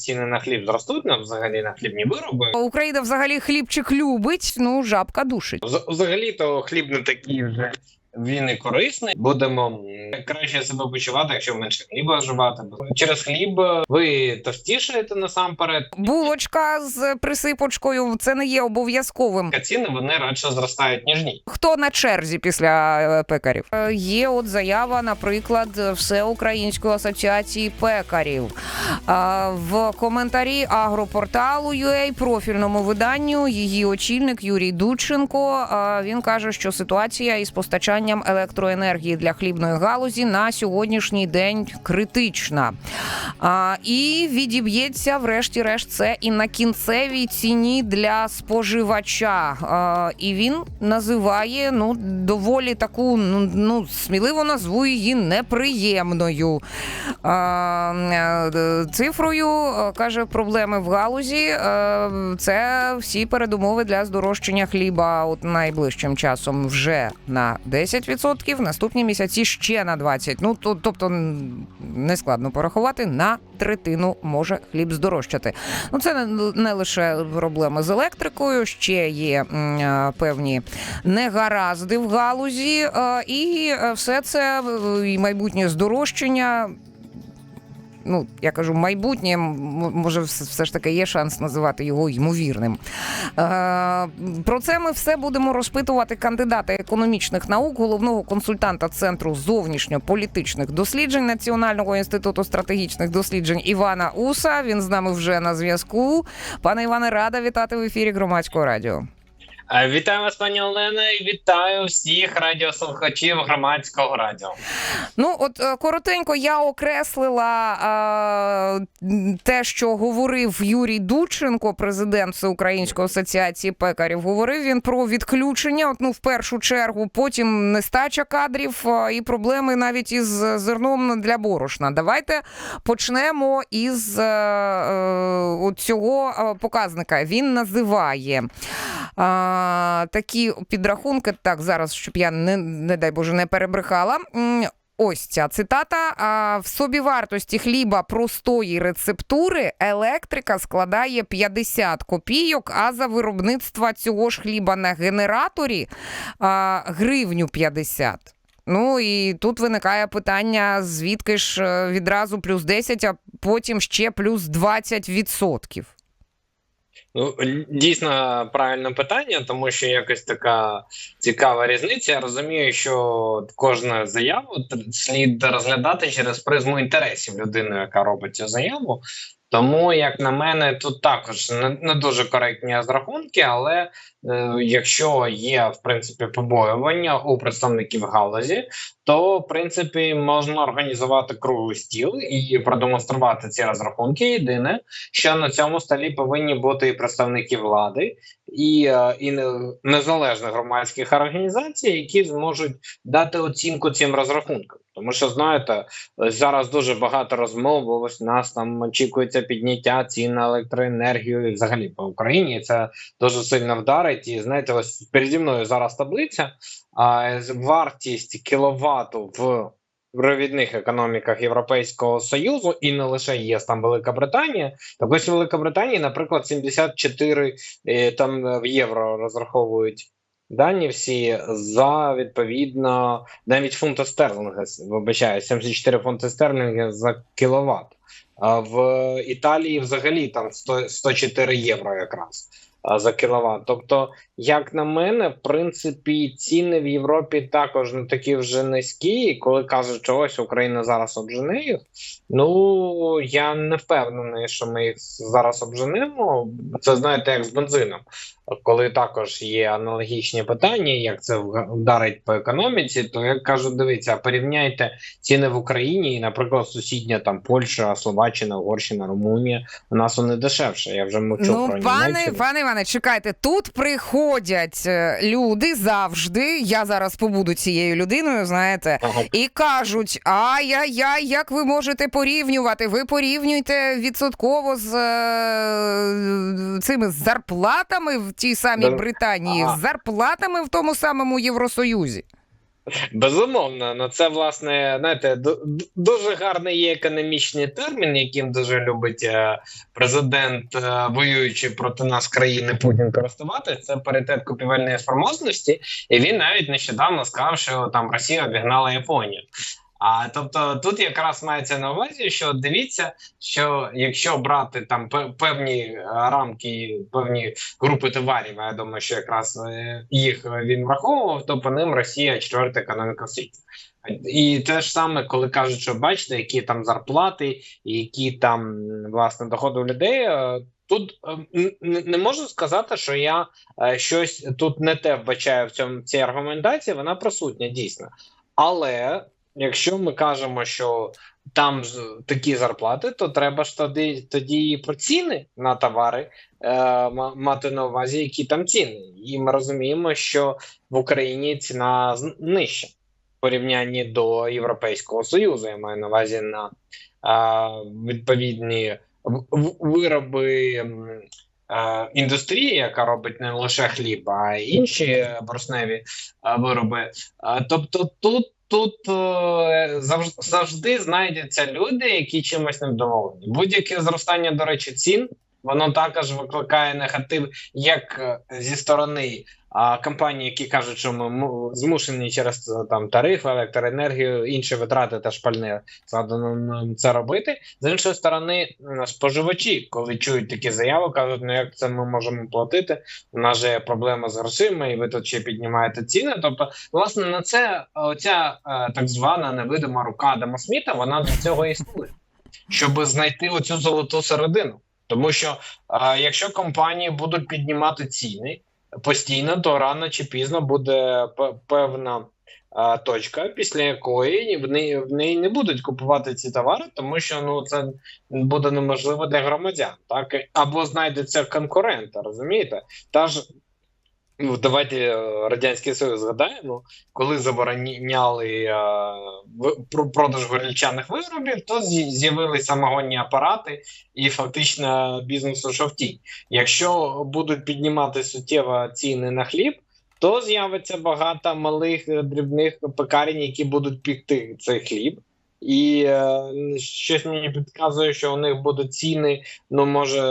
ціни на хліб зростуть, на взагалі на хлібні вироби. Україна взагалі хлібчик любить, ну жабка душить. Взагалі то хліб не такий вже. Він і корисний. Будемо краще себе почувати, якщо менше хліба вживати. Бо Через хліб е, ви товстішаєте насамперед. Булочка з присипочкою це не є обов'язковим. Ціни вони радше зростають ніж ні. Хто на черзі після е, пекарів? Е, Є от заява, наприклад, Всеукраїнської асоціації пекарів. А, В коментарі агропорталу UA, профільному виданню, її очільник Юрій Дудченко. а, Він каже, що ситуація із постачанням електроенергії для хлібної галузі на сьогоднішній день критична. А, І відіб'ється, врешті-решт, це і на кінцевій ціні для споживача. А, І він називає ну доволі таку, ну, ну сміливо назву її неприємною а, е, цифрою. е, Каже, проблеми в галузі. е, Це всі передумови для здорожчання хліба. От найближчим часом вже на 10%, наступні місяці ще на 20%. Ну то, тобто не складно порахувати на третину може хліб здорожчати. Ну це не, лише проблеми з електрикою, ще є е, певні негаразди в галузі, е, і е, все це і майбутнє здорожчання. Ну, я кажу, майбутнє, може, все ж таки є шанс називати його ймовірним. Е, про це ми все будемо розпитувати кандидата економічних наук, головного консультанта Центру зовнішньополітичних досліджень Національного інституту стратегічних досліджень Івана Уса. Він з нами вже на зв'язку. Пане Іване, рада вітати в ефірі громадського радіо. Е, Вітаю вас, пані Олена, і вітаю всіх радіослухачів громадського радіо. Ну, от е, коротенько я окреслила е, те, що говорив Юрій Дудченко, президент Всеукраїнської асоціації пекарів. Говорив він про відключення. От, ну, в першу чергу, потім нестача кадрів е, і проблеми навіть із зерном для борошна. Давайте почнемо із е, е, цього е, показника. Він називає. Такі підрахунки, так зараз, щоб я не, не дай Боже не перебрехала. Ось ця цитата. А, в собівартості хліба простої рецептури електрика складає 50 копійок, а за виробництва цього ж хліба на генераторі а, гривню 50. Ну і тут виникає питання, звідки ж е, відразу плюс 10, а потім ще плюс 20 відсотків. Ну, дійсно правильне питання, тому що якось така цікава різниця. Я розумію, що кожну заяву слід розглядати через призму інтересів людини, яка робить цю заяву. Тому, як на мене, тут також не, не дуже коректні розрахунки, але е, якщо є в принципі побоювання у представників галузі, то в принципі можна організувати круглий стіл і продемонструвати ці розрахунки. Єдине, що на цьому столі повинні бути і представники влади, і, е, і незалежних громадських організацій, які зможуть дати оцінку цим розрахункам. Тому що знаєте, зараз дуже багато розмов. бо Ось нас там очікується підняття цін на електроенергію і взагалі по Україні. Це дуже сильно вдарить. І знаєте, ось переді мною зараз таблиця. А вартість кіловату в провідних економіках Європейського союзу і не лише ЄС, там Велика Британія. Так ось у Великобританії, наприклад, 74 е, там е, в євро розраховують дані всі за відповідно навіть фунта стерлинга вибачаю, 74 фунти стерлінги за кіловат. А в Італії взагалі там 100, 104 євро якраз за кіловат. Тобто, як на мене, в принципі, ціни в Європі також не такі вже низькі. І коли кажуть, що ось Україна зараз обжене їх, ну я не впевнений, що ми їх зараз обженемо. Це знаєте, як з бензином. Коли також є аналогічні питання, як це вдарить по економіці, то я кажу, дивіться, порівняйте ціни в Україні і, наприклад, сусідня там Польща, Словаччина, Угорщина, Румунія. У нас вони дешевше. Я вже мовчу Ну, про пане, пане Іване, чекайте, тут приходять е, люди завжди. Я зараз побуду цією людиною, знаєте, Ага. і кажуть: ай-яй-яй, як ви можете порівнювати? Ви порівнюєте відсотково з е, цими зарплатами в тій самій Британії, з зарплатами в тому самому Євросоюзі. Безумовно, ну це власне знаєте, ду- ду- дуже гарний є економічний термін, яким дуже любить е, президент, е, воюючи проти нас країни Путін користуватися. Це паритет купівельної спроможності, і він навіть нещодавно сказав, що там Росія обігнала Японію. А тобто тут якраз мається на увазі, що дивіться, що якщо брати там пе- певні е, рамки, певні групи товарів, я думаю, що якраз е, їх він враховував, то по ним Росія четверта економіка в світі. І те ж саме, коли кажуть, що бачите, які там зарплати, які там власне доходи у людей. е, Тут не можу сказати, що я щось тут не те вбачаю в цьому цій аргументації. Вона присутня дійсно. Але якщо ми кажемо, що там такі зарплати, то треба ж тоді тоді і про ціни на товари е, мати на увазі, які там ціни. І ми розуміємо, що в Україні ціна нижча в порівнянні до Європейського Союзу. Я маю на увазі на е, відповідні вироби. Е, Індустрії, яка робить не лише хліб, а інші борсневі е, вироби. Е, Тобто, тут тут завжди, знайдяться люди, які чимось невдоволені. Будь-яке зростання, до речі, цін воно також викликає негатив як е, зі сторони а, компаній, які кажуть, що ми му- змушені через е, там тарифи, електроенергію, інші витрати та шпальне це робити. З іншої сторони, споживачі, коли чують такі заяви, кажуть, ну як це ми можемо платити? У нас же є проблема з грошима, і ви тут ще піднімаєте ціни. Тобто, власне, на це оця е, так звана невидима рука Адама Сміта, вона для цього існує, щоб знайти оцю золоту середину. Тому що е, якщо компанії будуть піднімати ціни постійно, то рано чи пізно буде певна е, точка, після якої в неї в неї не будуть купувати ці товари, тому що ну це буде неможливо для громадян, так або знайдеться конкурента, розумієте? Та ж ну, давайте е, радянський союз згадаємо, коли забороняли е, продаж горілчаних виробів, то з'явилися самогонні апарати, і фактично бізнес ушов тінь. Якщо будуть піднімати суттєво ціни на хліб, то з'явиться багато малих е, дрібних пекарень, які будуть пікти цей хліб. І е, щось мені підказує, що у них будуть ціни, ну може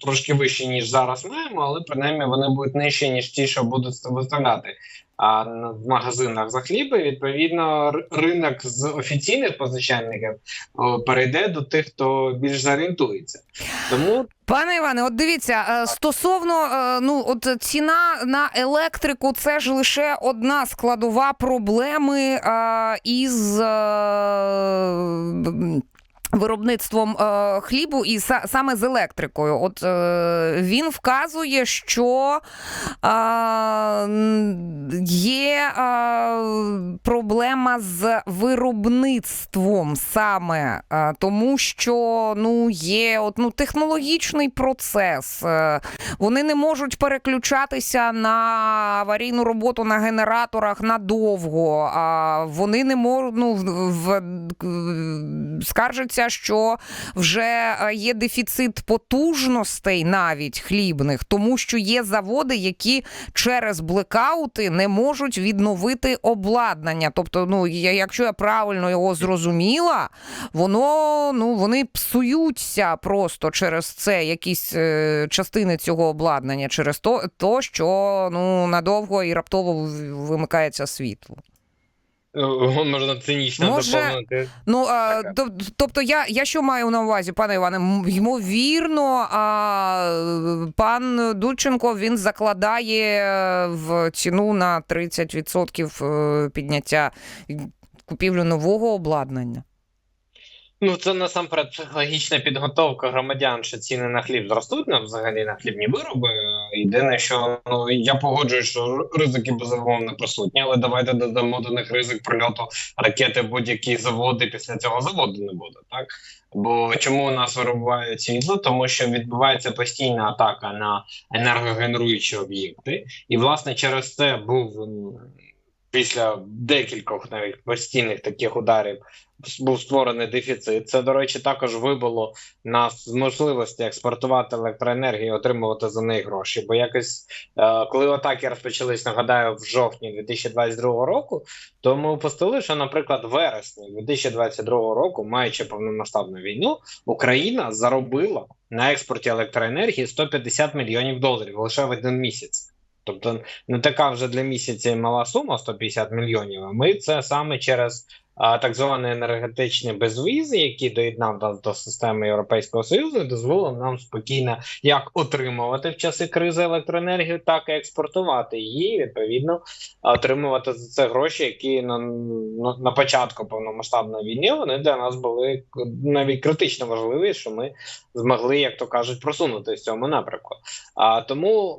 трошки вищі, ніж зараз маємо, але принаймні вони будуть нижчі, ніж ті, що будуть виставляти в магазинах за хліб. І, відповідно, ринок з офіційних позичальників перейде до тих, хто більш зорієнтується. Тому Пане Іване, от дивіться, е, стосовно е, ну от ціна на електрику, це ж лише одна складова проблеми е, із. Е, Виробництвом е, хлібу і са, саме з електрикою. От е, він вказує, що е, є е, проблема з виробництвом саме, е, тому що ну, є от, ну, технологічний процес. Е, вони не можуть переключатися на аварійну роботу на генераторах надовго. А вони не можуть ну, в, в, скаржаться, що вже е, є дефіцит потужностей навіть хлібних, тому що є заводи, які через блекаути не можуть відновити обладнання. Тобто, ну я- якщо я правильно його зрозуміла, воно ну вони псуються просто через це якісь е, частини цього обладнання, через то, то що ну надовго і раптово вимикається світло. Е, можна цинічно Може, доповнити. Ну а, тобто, я, я що маю на увазі, пане Іване? Ймовірно, а, пан Дудченко він закладає е, в ціну на 30% е, підняття купівлю нового обладнання. Ну, це насамперед психологічна підготовка громадян, що ціни на хліб зростуть на взагалі на хлібні вироби. Єдине, що ну я погоджуюсь, що ризики безумовно присутні, але давайте додамо до них ризик прильоту ракети в будь-які заводи. Після цього заводу не буде, так бо чому у нас виробляють світло? Тому що відбувається постійна атака на енергогенеруючі об'єкти, і власне через це був після декількох навіть постійних таких ударів був створений дефіцит. Це, до речі, також вибило нас з можливості експортувати електроенергію, і отримувати за неї гроші. Бо якось е, коли атаки розпочались, нагадаю, в жовтні 2022 року, то ми упустили, що, наприклад, вересні 2022 року, маючи повномасштабну війну, Україна заробила на експорті електроенергії 150 мільйонів доларів лише в один місяць. Тобто не така вже для місяця мала сума 150 мільйонів. Ми це саме через а, так званий енергетичний безвіз, який доєднав нас до системи Європейського Союзу, дозволив нам спокійно як отримувати в часи кризи електроенергію, так і експортувати її. і, Відповідно, отримувати за це гроші, які на, на, початку повномасштабної війни вони для нас були навіть критично важливі, що ми змогли, як то кажуть, просунути в цьому напрямку. А тому.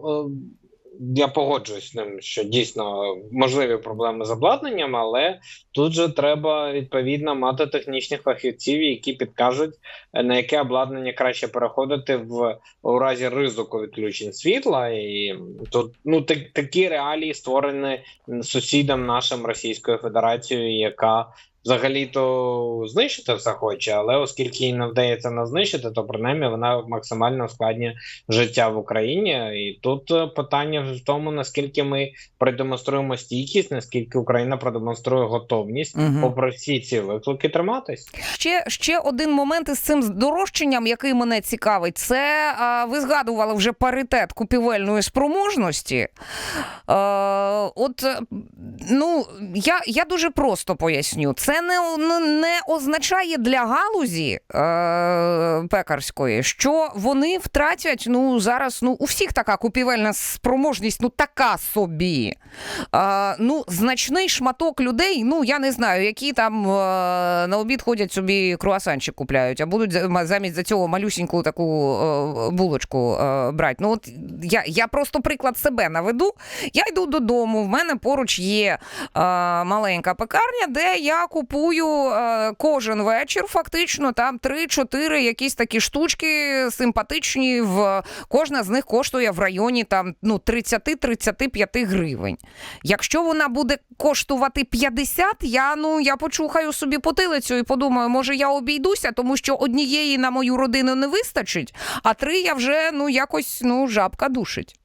Я погоджуюсь з ним, що дійсно можливі проблеми з обладнанням, але тут же треба відповідно мати технічних фахівців, які підкажуть е, на яке обладнання краще переходити в у разі ризику відключень світла. І тут ну так, такі реалії створені сусідом нашим Російською Федерацією, яка взагалі-то знищити все хоче, але оскільки їй не вдається нас знищити, то принаймні вона максимально ускладнює життя в Україні. І тут е, питання в тому, наскільки ми продемонструємо стійкість, наскільки Україна продемонструє готовність, Мгм. попри всі ці виклики, триматись. Ще, ще один момент із цим здорожчанням, який мене цікавить, це а, ви згадували вже паритет купівельної спроможності. Е, от ну я, я дуже просто поясню. Це не, не, не означає для галузі е, пекарської, що вони втратять ну зараз. Ну у всіх така купівельна спроможність, ну така собі. Е, ну, значний шматок людей, ну я не знаю, які там е, на обід ходять собі круасанчик купляють, а будуть замість за цього малюсіньку таку е, булочку е, брати. Ну от я, я просто приклад себе наведу. Я йду додому, в мене поруч є е, маленька пекарня, де я купую е, кожен вечір, фактично там 3-4 якісь такі штучки симпатичні. В кожна з них коштує в районі там ну 30-35 гривень. Якщо вона буде коштувати 50, я ну я почухаю собі потилицю і подумаю, може я обійдуся, тому що однієї на мою родину не вистачить, а три я вже ну якось ну жабка душить.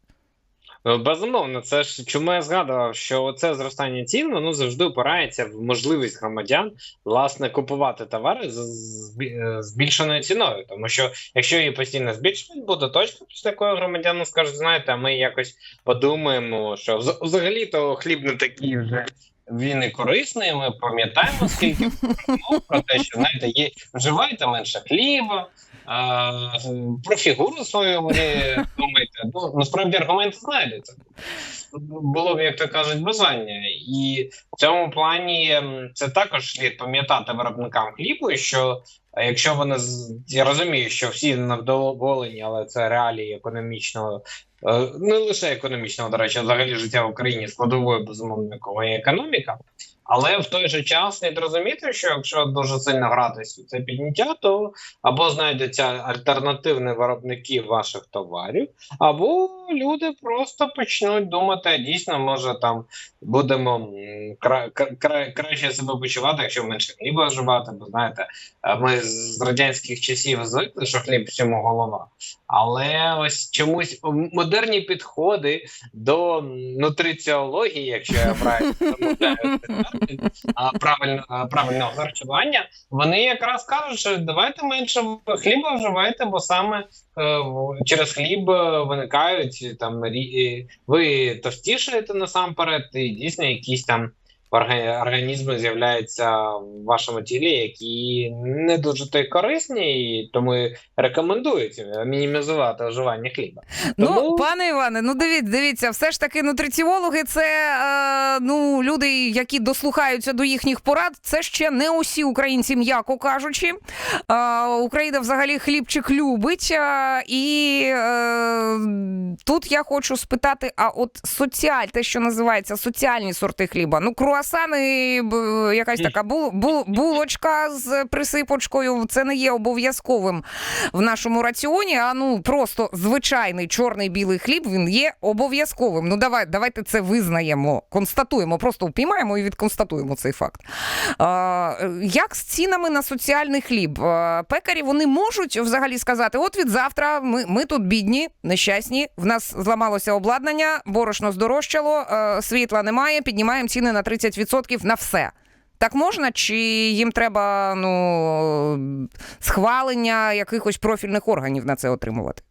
Ну, Безумовно, це ж чому я згадував, що це зростання цін воно завжди опирається в можливість громадян власне купувати товари з е, збільшеною ціною. Тому що якщо її постійно збільшують, буде точно після такого громадяни скажуть, знаєте, ми якось подумаємо, що вз- взагалі-то хліб не такий вже. Він і корисний. Ми пам'ятаємо, скільки про те, що знаєте, є вживайте менше хліба. А, про фігуру свою ви думаєте. Ну насправді аргумент знайдеться. Було б, як то кажуть, бажання. І в цьому плані це також слід пам'ятати виробникам хлібу, що е, якщо вони я розумію, що всі невдоволені, але це реалії економічного, е, не лише економічного, до речі, взагалі життя в Україні складовою безумовно економіка. Але в той же час слід розуміти, що якщо дуже сильно гратись у це підняття, то або знайдуться альтернативні виробники ваших товарів, або люди просто почнуть думати, дійсно, може там будемо кра- кра- кра- краще себе почувати, якщо менше хліба вживати. Бо знаєте, ми з радянських часів звикли, що хліб всьому голова. Але ось чомусь модерні підходи до нутриціології, якщо я правильно замовляю правильно правильного харчування, вони якраз кажуть, що давайте менше хліба вживайте, бо саме е, через хліб е, виникають там е, ви товстішаєте насамперед, і дійсно якісь там організми з'являються в вашому тілі, які не дуже то й корисні, і тому рекомендують мінімізувати вживання хліба. Ну, Тому- пане Іване, ну дивіться, дивіться, все ж таки нутриціологи це е, ну, люди, які дослухаються до їхніх порад. Це ще не усі українці, м'яко кажучи. Е, Україна взагалі хлібчик любить. Е, і е, тут я хочу спитати: а от соціаль, те, що називається соціальні сорти хліба, ну, круасани круасани, б- якась така бу, бу, булочка з присипочкою. Це не є обов'язковим в нашому раціоні. А ну просто звичайний чорний білий хліб він є обов'язковим. Ну давай, давайте це визнаємо, констатуємо, просто впіймаємо і відконстатуємо цей факт. А, як з цінами на соціальний хліб? Пекарі вони можуть взагалі сказати: от від завтра ми, ми тут бідні, нещасні, в нас зламалося обладнання, борошно здорожчало, світла немає, піднімаємо ціни на 30% на все. Так можна, чи їм треба ну, схвалення якихось профільних органів на це отримувати?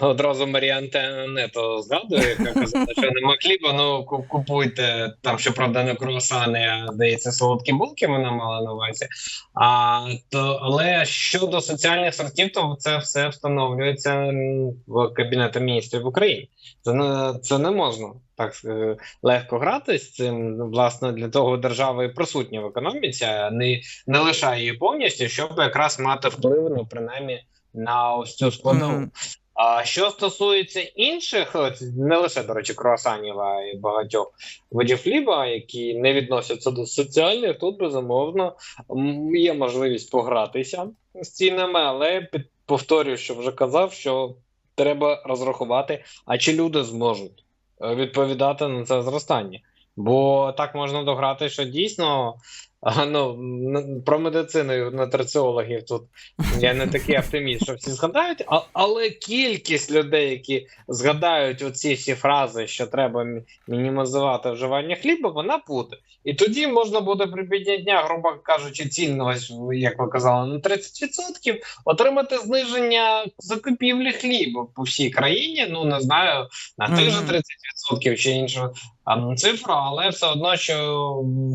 Одразу Марія Антонетто згадує, яка казала, що нема хліба, ну купуйте там, щоправда, не круасани, а здається, солодкі булки вона мала на увазі. А, то, але щодо соціальних сортів, то це все встановлюється в Кабінету міністрів України. Це не, це не можна так е, легко грати з цим. Власне, для того держава і присутня в економіці, а не, не лишає її повністю, щоб якраз мати вплив, ну, принаймні, на ось цю складову. Мгм. А що стосується інших, не лише до речі, круасанів, а й багатьох видів хліба, які не відносяться до соціальних, тут безумовно є можливість погратися з цінами, але під- повторюю, що вже казав, що треба розрахувати, а чи люди зможуть відповідати на це зростання. Бо так можна дограти, що дійсно а, ну, про медицину і нутриціологів тут я не такий оптиміст, що всі згадають, а, але кількість людей, які згадають оці всі фрази, що треба мі- мінімізувати вживання хліба, вона буде. І тоді можна буде при підняття, грубо кажучи, цін, ось, як ви казали, на 30%, отримати зниження закупівлі хліба по всій країні. Ну не знаю, на тих же Мгм. 30% чи іншу а, цифру, але все одно, що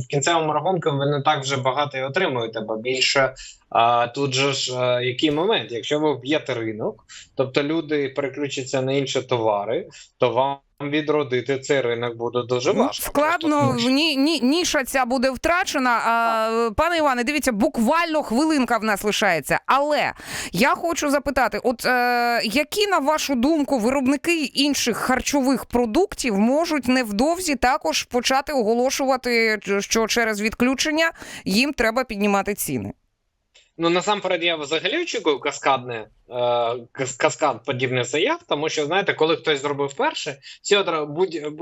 в кінцевому рахунку ви не так вже багато і отримуєте, бо більше а, тут же ж а, який момент, якщо ви вб'єте ринок, тобто люди переключаться на інші товари, то вам відродити цей ринок буде дуже Ну, важко. Складно, ні, ні, ніша ця буде втрачена. А, пане Іване, дивіться, буквально хвилинка в нас лишається. Але я хочу запитати: от е, які, на вашу думку, виробники інших харчових продуктів можуть невдовзі також почати оголошувати, що через відключення їм треба піднімати ціни? Ну насамперед я взагалі очікую каскадне е, каскад подібних заяв, тому що знаєте, коли хтось зробив перше, всі одра- будь,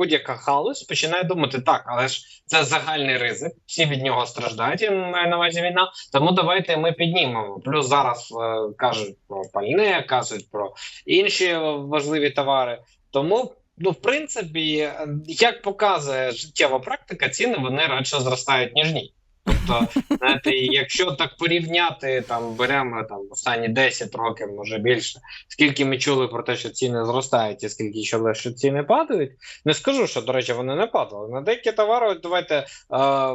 починає думати так, але ж це загальний ризик, всі від нього страждають. Я маю на увазі війна. Тому давайте ми піднімемо. Плюс зараз е, кажуть про пальне, кажуть про інші важливі товари. Тому. Ну, в принципі, як показує життєва практика, ціни вони радше зростають ніж ні. Тобто, знаєте, якщо так порівняти, там беремо там останні 10 років, може більше, скільки ми чули про те, що ціни зростають, і скільки що лише ціни падають. Не скажу, що до речі, вони не падали. На деякі товари, давайте е,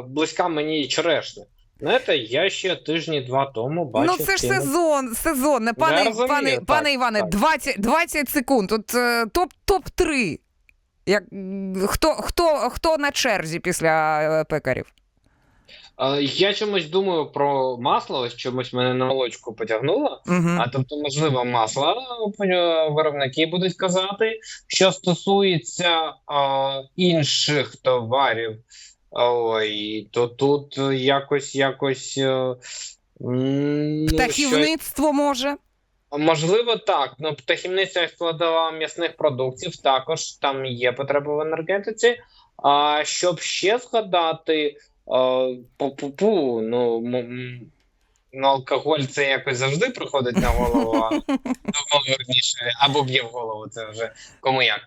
близька мені і черешня. Знаєте, я ще тижні два тому бачив. ну це ж ціни. сезон, сезонне. Пане, розумію, пане, так, пане Іване, так. 20, 20 секунд. От е, топ топ 3 Як хто, хто, хто на черзі після е, пекарів? Я чомусь думаю про масло, ось чомусь мене на молочку потягнуло. Угу. А тобто, можливо, масла е, виробники будуть казати. Що стосується а, інших товарів, ой, то тут якось якось. е, ну, Птахівництво може. Можливо, так. Ну, птахівниця складова м'ясних продуктів також там є потреба в енергетиці. А щоб ще згадати, пу-пу-пу, ну, ну, алкоголь це якось завжди приходить на голову, а думав, верніше, або б'є в голову, це вже кому як.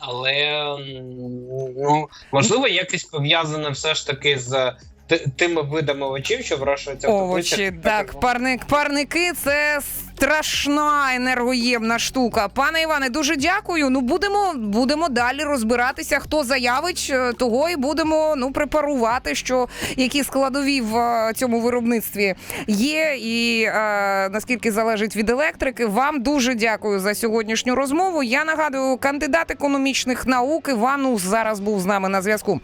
Але ну, можливо, якось пов'язане все ж таки з тими видами овочів, що вирощуються в Овочі, теплицях. так, парник, парники це страшна енергоємна штука. Пане Іване, дуже дякую. Ну будемо, будемо далі розбиратися. Хто заявить, е, того і будемо ну препарувати, що які складові в е, цьому виробництві є, і е, наскільки залежить від електрики. Вам дуже дякую за сьогоднішню розмову. Я нагадую, кандидат економічних наук Іванус зараз був з нами на зв'язку.